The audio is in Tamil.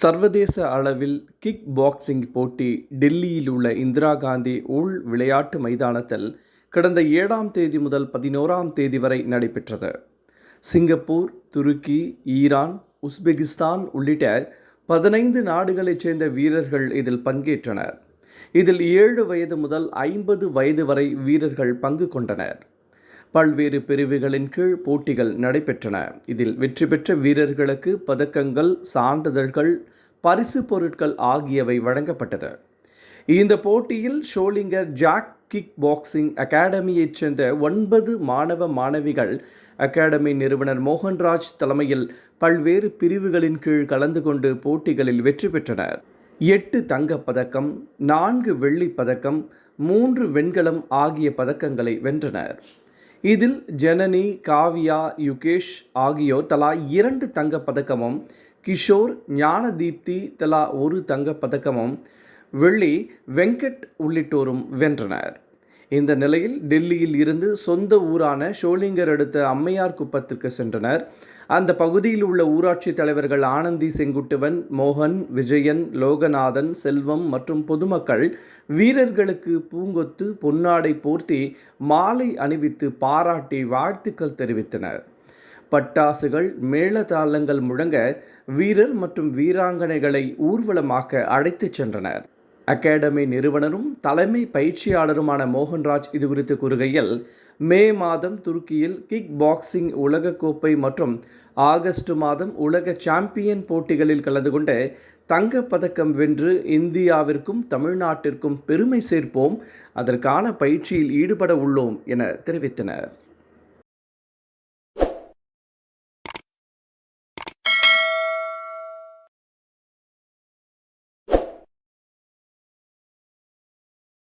சர்வதேச அளவில் கிக் பாக்ஸிங் போட்டி டெல்லியில் உள்ள இந்திரா காந்தி உள் விளையாட்டு மைதானத்தில் கடந்த ஏழாம் தேதி முதல் பதினோராம் தேதி வரை நடைபெற்றது. சிங்கப்பூர் துருக்கி ஈரான் உஸ்பெகிஸ்தான் உள்ளிட்ட பதினைந்து நாடுகளைச் சேர்ந்த வீரர்கள் இதில் பங்கேற்றனர். இதில் ஏழு வயது முதல் ஐம்பது வயது வரை வீரர்கள் பங்கு கொண்டனர். பல்வேறு பிரிவுகளின் கீழ் போட்டிகள் நடைபெற்றன. இதில் வெற்றி பெற்ற வீரர்களுக்கு பதக்கங்கள் சான்றிதழ்கள் பரிசு பொருட்கள் ஆகியவை வழங்கப்பட்டது. இந்த போட்டியில் ஷோலிங்கர் ஜாக் கிக் பாக்ஸிங் அகாடமியைச் சேர்ந்த ஒன்பது மாணவ மாணவிகள் அகாடமி நிறுவனர் மோகன்ராஜ் தலைமையில் பல்வேறு பிரிவுகளின் கீழ் கலந்து கொண்டு போட்டிகளில் வெற்றி பெற்றனர். எட்டு தங்கப் பதக்கம் நான்கு வெள்ளிப் பதக்கம் மூன்று வெண்கலம் ஆகிய பதக்கங்களை வென்றனர். இதில் ஜனனி காவியா யுகேஷ் ஆகியோர் தலா இரண்டு தங்கப் பதக்கமும் கிஷோர் ஞானதீப்தி தலா ஒரு தங்கப் பதக்கமும் வெள்ளி வெங்கட் உள்ளிட்டோரும் வென்றனர். இந்த நிலையில் டெல்லியில் இருந்து சொந்த ஊரான ஷோலிங்கர் அடுத்த அம்மையார் குப்பத்திற்கு சென்றனர். அந்த பகுதியில் உள்ள ஊராட்சி தலைவர்கள் ஆனந்தி செங்குட்டுவன் மோகன் விஜயன் லோகநாதன் செல்வம் மற்றும் பொதுமக்கள் வீரர்களுக்கு பூங்கொத்து பொன்னாடை போர்த்தி மாலை அணிவித்து பாராட்டி வாழ்த்துக்கள் தெரிவித்தனர். பட்டாசுகள் மேளதாளங்கள் முழங்க வீரர் மற்றும் வீராங்கனைகளை ஊர்வலமாக்க அழைத்துச் சென்றனர். அகாடமி நிறுவனரும் தலைமை பயிற்சியாளருமான மோகன்ராஜ் இது குறித்து கூறுகையில் மே மாதம் துருக்கியில் கிக் பாக்ஸிங் உலகக்கோப்பை மற்றும் ஆகஸ்ட் மாதம் உலக சாம்பியன் போட்டிகளில் கலந்து கொண்டு தங்கப்பதக்கம் வென்று இந்தியாவிற்கும் தமிழ்நாட்டிற்கும் பெருமை சேர்ப்போம் அதற்கான பயிற்சியில் ஈடுபட உள்ளோம் என தெரிவித்தனர்.